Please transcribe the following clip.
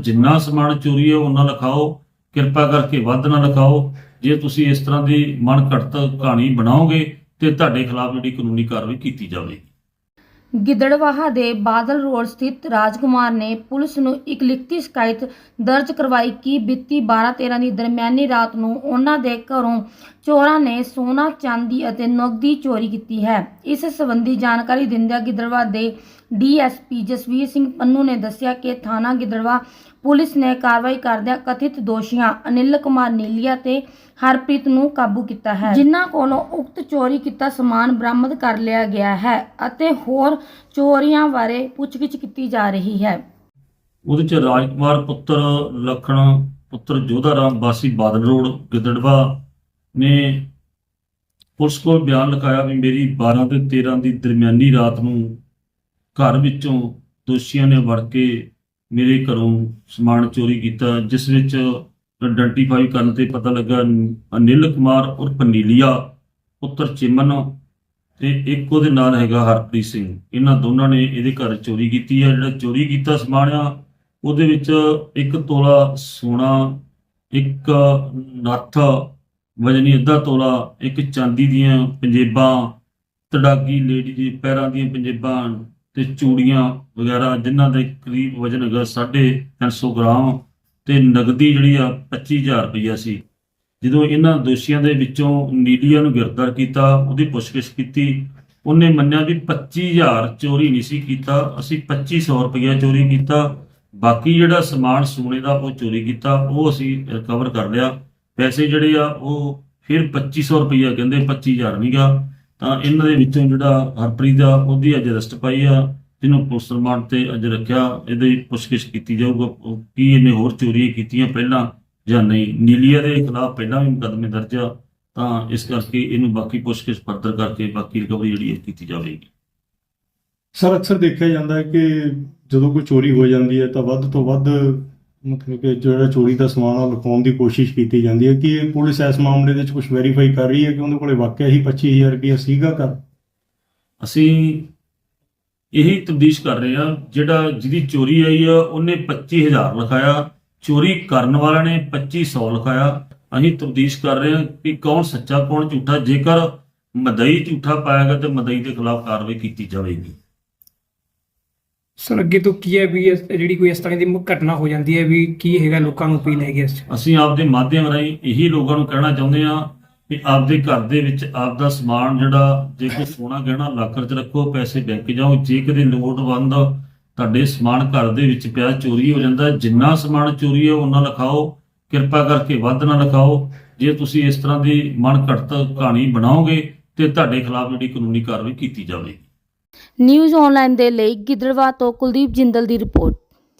ਜਿੰਨਾ ਸਮਾਨ ਚੋਰੀ ਹੈ ਉਹਨਾਂ ਲਿਖਾਓ, ਕਿਰਪਾ ਕਰਕੇ ਵੱਧ ਨਾ ਲਿਖਾਓ। ਜੇ ਤੁਸੀਂ ਇਸ ਤਰ੍ਹਾਂ ਦੀ ਮਨ ਘੜਤ ਕਹਾਣੀ ਬਣਾਓਗੇ, ਤੇ ਤੁਹਾਡੇ ਖਿਲਾਫ ਜਿਹੜੀ ਕਾਨੂੰਨੀ ਕਾਰਵਾਈ ਕੀਤੀ ਜਾਵੇਗੀ। ਗਿੱਦੜਵਾਹਾ ਦੇ ਬਾਦਲ ਰੋਡ ਸਥਿਤ ਰਾਜਕੁਮਾਰ ਨੇ ਪੁਲਿਸ ਨੂੰ ਇੱਕ ਲਿਖਤੀ ਸ਼ਿਕਾਇਤ ਦਰਜ ਕਰਵਾਈ ਕਿ ਬੀਤੀ 12-13 ਦੀ ਦਰਮਿਆਨੀ ਰਾਤ ਨੂੰ ਉਹਨਾਂ ਦੇ ਘਰੋਂ ਚੋਰਾਂ ਨੇ ਸੋਨਾ, ਚਾਂਦੀ ਅਤੇ ਨਕਦੀ ਚੋਰੀ ਕੀਤੀ ਹੈ। ਇਸ ਸੰਬੰਧੀ ਜਾਣਕਾਰੀ ਦਿੰਦਿਆਂ ਗਿੱਦੜਵਾਹਾ ਦੇ ਡੀਐਸਪੀ ਜਸਵੀਰ ਸਿੰਘ ਪੰਨੂ ਨੇ ਦੱਸਿਆ ਕਿ ਥਾਣਾ ਗਿੱਦੜਵਾ ਪੁਲਿਸ ਨੇ ਕਾਰਵਾਈ ਕਰਦਿਆਂ ਕਥਿਤ ਦੋਸ਼ੀਆਂ ਅਨਿਲ ਕੁਮਾਰ ਨੀਲੀਆ ਤੇ ਹਰਪ੍ਰੀਤ ਨੂੰ ਕਾਬੂ ਕੀਤਾ ਹੈ। ਜਿਨ੍ਹਾਂ ਕੋਲੋਂ ਉਕਤ ਚੋਰੀ ਕੀਤਾ ਸਮਾਨ ਬਰਾਮਦ ਕਰ ਲਿਆ ਗਿਆ ਹੈ ਅਤੇ ਹੋਰ ਚੋਰੀਆਂ ਬਾਰੇ ਪੁੱਛਗਿੱਛ ਕੀਤੀ ਜਾ ਰਹੀ ਹੈ। ਉਹਦੇ ਚ ਰਾਜਕੁਮਾਰ ਪੁੱਤਰ, ਲਖਣ ਪੁੱਤਰ ਜੋਧਾ ਰਾਮ ਵਾਸੀ ਬਾਦਲ ਰੋਡ ਗਿੱਦੜਵਾ ਨੇ ਪੁਲਿਸ ਕੋਲ ਬਿਆਨ ਲਿਖਾਇਆ ਵੀ ਮੇਰੀ 12 ਤੇ 13 ਦੀ ਦਰਮਿਆਨੀ ਰਾਤ ਨੂੰ ਘਰ ਵਿੱਚੋਂ ਦੋਸ਼ੀਆਂ ਨੇ ਵੜ ਕੇ ਮੇਰੇ ਘਰੋਂ ਸਮਾਨ ਚੋਰੀ ਕੀਤਾ, ਜਿਸ ਵਿੱਚ ਆਇਡੈਂਟੀਫਾਈ ਕਰਨ ਤੇ ਪਤਾ ਲੱਗਾ ਅਨਿਲ ਕੁਮਾਰ ਉਰਫ ਪਨੀਲੀਆ ਪੁੱਤਰ ਚਿਮਨ ਤੇ ਇੱਕ ਉਹਦੇ ਨਾਲ ਹੈਗਾ ਹਰਪ੍ਰੀਤ ਸਿੰਘ। ਇਹਨਾਂ ਦੋਨਾਂ ਨੇ ਇਹਦੇ ਘਰ ਚੋਰੀ ਕੀਤੀ ਹੈ। ਜਿਹੜਾ ਚੋਰੀ ਕੀਤਾ ਸਮਾਨ ਆ, ਉਹਦੇ ਵਿੱਚ ਇੱਕ ਤੋਲਾ ਸੋਨਾ, ਇੱਕ ਨੱਥ ਵਜਨੀ ਅੱਧਾ ਤੋਲਾ ਇੱਕ ਚਾਂਦੀ ਦੀਆਂ ਪੰਜੇਬਾਂ, ਤੜਾਗੀ ਲੇਡੀ ਦੀ ਪੈਰਾਂ ਦੀਆਂ ਪੰਜੇਬਾਂ ਤੇ ਚੂੜੀਆਂ ਵਗੈਰਾ, ਜਿਨ੍ਹਾਂ ਦੇ ਕਰੀਬ ਵਜਨ ਹੈਗਾ 350 ਗ੍ਰਾਮ ਤੇ ਨਗਦੀ ਜਿਹੜੀ ਆ 25000 ਰੁਪਈਆ ਸੀ। ਜਦੋਂ ਇਹਨਾਂ ਦੋਸ਼ੀਆਂ ਦੇ ਵਿੱਚੋਂ ਨੀਲੀਆ ਨੂੰ ਗ੍ਰਿਫਤਾਰ ਕੀਤਾ, ਉਹਦੀ ਪੁੱਛਗਿੱਛ ਕੀਤੀ, ਉਹਨੇ ਮੰਨਿਆ ਵੀ 25000 ਚੋਰੀ ਨਹੀਂ ਸੀ ਕੀਤਾ, ਅਸੀਂ 2500 ਰੁਪਈਆ ਚੋਰੀ ਕੀਤਾ, ਬਾਕੀ ਜਿਹੜਾ ਸਮਾਨ ਸੋਨੇ ਦਾ ਉਹ ਚੋਰੀ ਕੀਤਾ, ਉਹ ਅਸੀਂ ਰਿਕਵਰ ਕਰ ਲਿਆ। ਪੈਸੇ ਜਿਹੜੇ ਆ, ਉਹ ਫਿਰ 2500 ਰੁਪਈਆ ਕਹਿੰਦੇ 25000 ਨਹੀਂਗਾ ਤਾਂ ਇਹਨਾਂ ਦੇ ਵਿੱਚੋਂ ਜਿਹੜਾ ਹਰਪ੍ਰੀਤ ਆ, ਉਹਦੀ ਅੱਜ ਅਰੈਸਟ ਪਾਈ ਆ, ਜਿਹਨੂੰ ਪੁਲਿਸ ਰਿਮਾਂਡ ਤੇ ਅੱਜ ਰੱਖਿਆ। ਇਹਦੀ ਪੁੱਛਗਿੱਛ ਕੀਤੀ ਜਾਊਗਾ ਕੀ ਇਹਨੇ ਹੋਰ ਚੋਰੀਆਂ ਕੀਤੀਆਂ ਪਹਿਲਾਂ ਜਾਂ ਨਹੀਂ। ਨੀਲੀਆ ਦੇ ਖਿਲਾਫ ਪਹਿਲਾਂ ਵੀ ਮੁਕੱਦਮੇ ਦਰਜ ਆ, ਤਾਂ ਇਸ ਕਰਕੇ ਇਹਨੂੰ ਬਾਕੀ ਪੁੱਛਗਿੱਛ ਫਰਦਰ ਕਰਕੇ ਬਾਕੀ ਰਿਕਵਰੀ ਜਿਹੜੀ ਕੀਤੀ ਜਾਵੇਗੀ। ਸਰ, ਅਕਸਰ ਦੇਖਿਆ ਜਾਂਦਾ ਹੈ ਕਿ ਜਦੋਂ ਕੋਈ ਚੋਰੀ ਹੋ ਜਾਂਦੀ ਹੈ, ਤਾਂ ਵੱਧ ਤੋਂ ਵੱਧ ਮਤਲਬ ਕਿ ਜਿਹੜਾ ਚੋਰੀ ਦਾ ਸਮਾਨ ਆ ਲੁਕਾਉਣ ਦੀ ਕੋਸ਼ਿਸ਼ ਕੀਤੀ ਜਾਂਦੀ ਹੈ ਕਿ ਇਹ ਪੁਲਿਸ ਇਸ ਮਾਮਲੇ ਦੇ ਵਿੱਚ ਕੁਝ ਵੈਰੀਫਾਈ ਕਰ ਰਹੀ ਹੈ ਕਿ ਉਹਦੇ ਕੋਲੇ ਵਾਕਿਆ ਹੀ 25000 ਰੁਪਏ ਸੀਗਾ ਕਰ ਅਸੀਂ ਇਹੀ ਤਬਦੀਸ਼ ਕਰ ਰਹੇ ਆ ਜਿਹੜਾ ਜਿਹਦੀ ਚੋਰੀ ਆਈ ਆ, ਉਹਨੇ 25000 ਲਿਖਾਇਆ, ਚੋਰੀ ਕਰਨ ਵਾਲਾ ਨੇ 2500 ਲਿਖਾਇਆ। ਅਸੀਂ ਤਬਦੀਸ਼ ਕਰ ਰਹੇ ਹਾਂ ਕਿ ਕੌਣ ਸੱਚਾ, ਕੌਣ ਝੂਠਾ, ਜੇਕਰ ਮਦਈ ਝੂਠਾ ਪਾਇਆ ਗਿਆ ਤੇ ਮਦਈ ਦੇ ਖਿਲਾਫ ਕਾਰਵਾਈ ਕੀਤੀ ਜਾਵੇਗੀ। ਸਰ, ਅੱਗੇ ਤੋਂ ਕੀ ਹੈ ਵੀ ਇਸ- ਜਿਹੜੀ ਕੋਈ ਇਸ ਤਰ੍ਹਾਂ ਦੀ ਮ- ਘਟਨਾ ਹੋ ਜਾਂਦੀ ਹੈ ਵੀ ਕੀ ਹੈਗਾ ਲੋਕਾਂ ਨੂੰ ਅਪੀਲ ਹੈਗੀ ਇਸ 'ਚ? ਅਸੀਂ ਆਪਦੇ ਮਾਧਿਅਮ ਰਾਹੀਂ ਇਹੀ ਲੋਕਾਂ ਨੂੰ ਕਹਿਣਾ ਚਾਹੁੰਦੇ ਹਾਂ ਕਿ ਆਪਦੇ ਘਰ ਦੇ ਵਿੱਚ ਆਪਦਾ ਸਮਾਨ ਜਿਹੜਾ, ਜੇ ਕੋਈ ਸੋਨਾ ਗਹਿਣਾ ਲਾਕਰ 'ਚ ਰੱਖੋ, ਪੈਸੇ ਬੈਂਕ ਜਾਓ, ਜੇ ਕਦੇ ਲੋੜਵੰਦ ਤੁਹਾਡੇ ਸਮਾਨ ਘਰ ਦੇ ਵਿੱਚ ਪਿਆ, ਚੋਰੀ ਹੋ ਜਾਂਦਾ, ਜਿੰਨਾ ਸਮਾਨ ਚੋਰੀ ਹੈ ਉਹਨਾਂ ਲਿਖਾਓ, ਕਿਰਪਾ ਕਰਕੇ ਵੱਧ ਨਾ ਲਿਖਾਓ। ਜੇ ਤੁਸੀਂ ਇਸ ਤਰ੍ਹਾਂ ਦੀ ਮਨ ਘੜਤ ਕਹਾਣੀ ਬਣਾਓਗੇ ਤੇ ਤੁਹਾਡੇ ਖਿਲਾਫ ਜਿਹੜੀ ਕਾਨੂੰਨੀ ਕਾਰਵਾਈ ਕੀਤੀ ਜਾਵੇਗੀ। ਨਿਊਜ਼ ਆਨਲਾਈਨ ਦੇ ਲਈ ਗਿੱਦੜਵਾ ਤੋਂ ਕੁਲਦੀਪ ਜਿੰਦਲ ਦੀ ਰਿਪੋਰਟ।